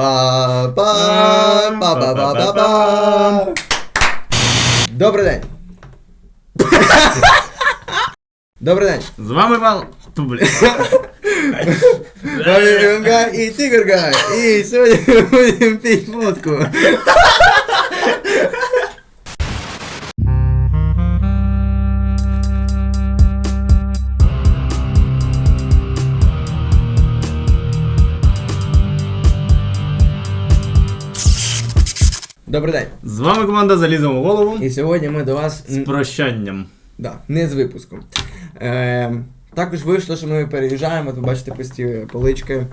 па па па па па па па Добрий день. Добрий день. З вами Вал. Ту, блін. Валеріанка і Тігерга. І сьогодні ми будемо пити водку. Добрий день. З вами команда Залізом у голову. І сьогодні ми до вас З прощанням. Да, не з випуском. Е, також вийшло, що ми переїжджаємо, ви бачите пусті полички.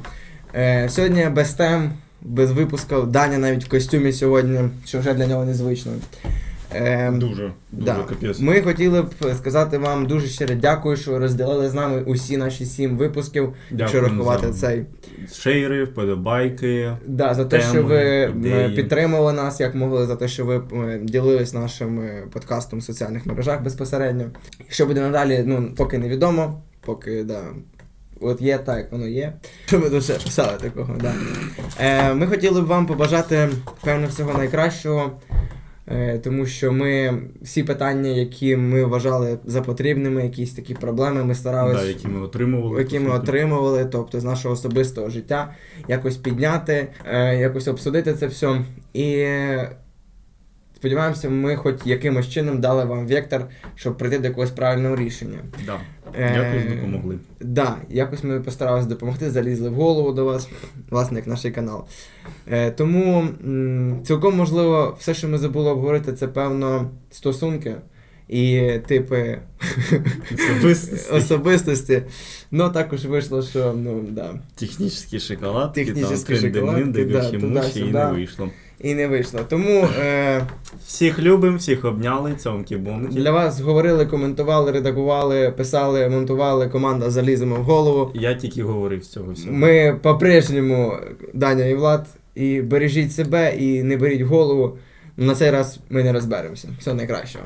Е, сьогодні без тем, без випуску. Даня навіть в костюмі сьогодні, що вже для нього незвично. Е, Дуже, дуже да. капець. Ми хотіли б сказати вам дуже щиро дякую, що ви розділили з нами усі наші сім випусків, якщо рахувати за цей. Шейри, вподобайки. Да, за те, Теми, що ви е, ідеї. підтримували нас, як могли, за те, що ви е, ділились нашим е, подкастом в соціальних мережах безпосередньо. Що буде надалі, ну поки невідомо, поки да. От є так, як воно є. Що ми ще писали такого, да. Е, ми хотіли б вам побажати певно всього найкращого. Е, тому що ми всі питання, які ми вважали за потрібними, якісь такі проблеми, ми старалися Да, які ми отримували. які ми отримували, тобто з нашого особистого життя, якось підняти, е, якось обсудити це все. І сподіваємося, ми хоч якимось чином дали вам вектор, щоб прийти до якогось правильного рішення. Да. Е, Дякую, що допомогли. Да, якось ми постаралися допомогти, залізли в голову до вас, власне, як наш канал. Е, тому м, цілком можливо, все, що ми забули обговорити, це певно стосунки і типи Особистості. особистості. Ну також вийшло, що ну да. Технічні шоколадки, Технічні там шоколадки, да, і не вийшло. І не вийшло. Тому е, Всіх любимо, всіх обняли, цьомки бомки. для вас говорили, коментували, редагували, писали, монтували команда заліземо в голову. Я тільки говорив з цього всього. Ми по-прежньому Даня і Влад. І бережіть себе, і не беріть в голову. На цей раз ми не розберемося. Всього найкращого.